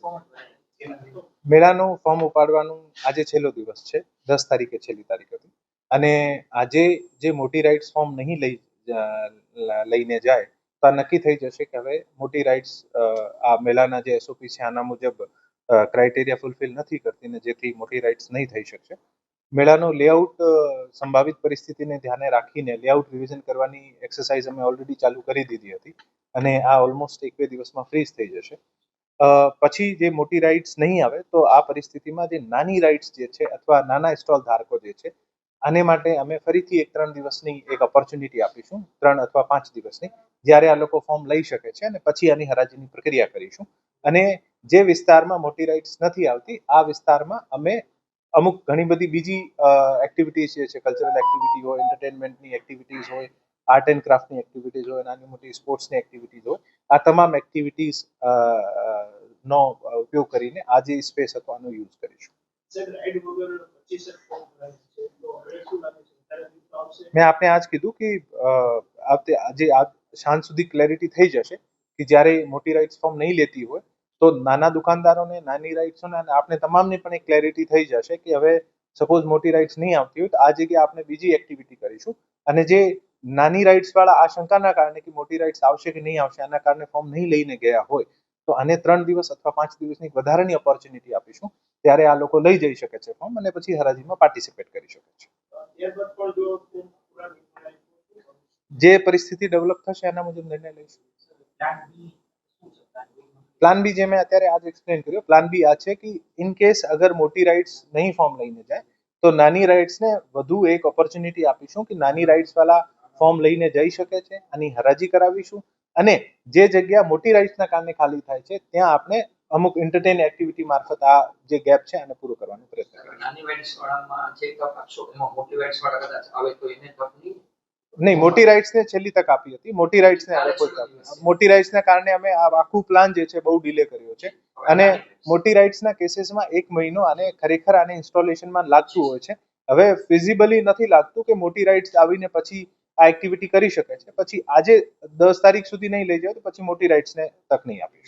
Form મેળાનું form ઉપાડવાનું આજે છેલ્લો દિવસ છે, દસ તારીખે છેલ્લી તારીખ હતી. અને આજે જે મોટી રાઇડ્સ ફોર્મ નહીં લઈ લઈને જાય, તો આ નક્કી થઈ જશે કે હવે મોટી રાઇડ્સ આ મેળાના જે એસઓપી છે, આના મુજબ ક્રાઇટેરિયા ફૂલફિલ નથી કરતી ને જેથી મોટી રાઇડ્સ નહીં થઈ શકશે. મેળાનો લેઆઉટ સંભવિત પરિસ્થિતિને ધ્યાને રાખીને લેઆઉટ રિવિઝન કરવાની એક્સરસાઇઝ અમે ઓલરેડી ચાલુ કરી દીધી હતી અને આ ઓલમોસ્ટ એક બે દિવસમાં ફ્રીઝ થઈ જશે. પછી જે મોટી રાઇડ્સ નહીં આવે તો આ પરિસ્થિતિમાં જે નાની રાઇડ્સ જે છે અથવા નાના સ્ટોલ ધારકો જે છે, આને માટે અમે ફરીથી એક ત્રણ દિવસની એક ઓપોર્ચ્યુનિટી આપીશું, ત્રણ અથવા પાંચ દિવસની, જ્યારે આ લોકો ફોર્મ લઈ શકે છે અને પછી આની હરાજીની પ્રક્રિયા કરીશું. અને જે વિસ્તારમાં મોટી રાઇડ્સ નથી આવતી, આ વિસ્તારમાં અમે અમુક ઘણી બધી બીજી એક્ટિવિટીઝ જે છે કલ્ચરલ એક્ટિવિટી હોય એન્ટરટેનમેન્ટની એક્ટિવિટીઝ હોય આર્ટ એન્ડ ક્રાફ્ટની એક્ટિવિટીઝ હોય નાની મોટી સ્પોર્ટ્સની એક્ટિવિટીઝ હોય આ તમામ એક્ટિવિટીઝ નો ઉપયોગ કરીને આજે સ્પેસ હતો આનો યુઝ કરીશું. મેં આપને આજ કીધું કે આવતે આજે સાંજ સુધી ક્લેરિટી થઈ જશે કે જ્યારે મોટી રાઇટ્સ ફોર્મ નહીં લેતી હોય તો નાના દુકાનદારોને, નાની રાઇટ્સોને અને આપણે તમામને પણ એક ક્લેરિટી થઈ જશે કે હવે સપોઝ મોટી રાઇટ્સ નહીં આવતી હોય તો આ જગ્યાએ આપણે બીજી એક્ટિવિટી કરીશું. અને જે નાની રાઇટ્સ વાળા આ શંકાના કારણે કે મોટી રાઇટ્સ આવશે કે નહીં આવશે, આના કારણે ફોર્મ નહીં લઈને ગયા હોય, તો આને ત્રણ દિવસ અથવા પાંચ દિવસની વધારાની ઓપોર્ચ્યુનિટી આપીશું. ત્યારે આ લોકો લઈ જઈ શકે છે ફોર્મ અને પછી હરાજીમાં પાર્ટિસિપેટ કરી શકે છે? જે પરિસ્થિતિ ડેવલપ થશે એના મુજબ નિર્ણય લઈશું. પ્લાન બી જે મેં અત્યારે આજ એક્સપ્લેન કર્યો પ્લાન બી આ છે કે ઇન કેસ અગર મોટી રાઇડ્સ નહીં ફોર્મ લઈને જાય, તો નાની રાઇડ્સને વધુ એક ઓપોર્ચ્યુનિટી આપીશું કે નાની રાઇડ્સ વાળા ફોર્મ લઈને જઈ શકે છે, આની હરાજી કરાવીશું. અને જે જગ્યા મોટી રાઇડ્સના કારણે ખાલી થાય છે, ત્યાં આપણે અમુક એન્ટરટેન એક્ટિવિટી મારફત આ જે ગેપ છે, આને પૂરો કરવાનો પ્રયત્ન કરીશું. નાની રાઇડ્સ વાળામાં જે તક આપશો, એમાં મોટી રાઇડ્સ વાળા કદાચ આવે તો એને તક નહીં મોટી રાઇડ્સને છેલ્લી તક આપી હતી. મોટી રાઇડ્સને હવે કોઈ તક. મોટી રાઇડ્સના કારણે અમે આ આખું પ્લાન જે છે બહુ ડિલે કર્યો છે. અને મોટી રાઇડ્સના કેસીસમાં એક મહિનો અને ખરેખર આને ઇન્સ્ટોલેશનમાં લાગતું હોય છે. હવે ફિઝિબલી નથી લાગતું કે મોટી રાઇડ્સ આવીને પછી આ એક્ટિવિટી કરી શકે છે. પછી આજે દસ તારીખ સુધી નહીં લઈ જાય તો પછી મોટી રાઇડ્સને તક નહીં આપીશું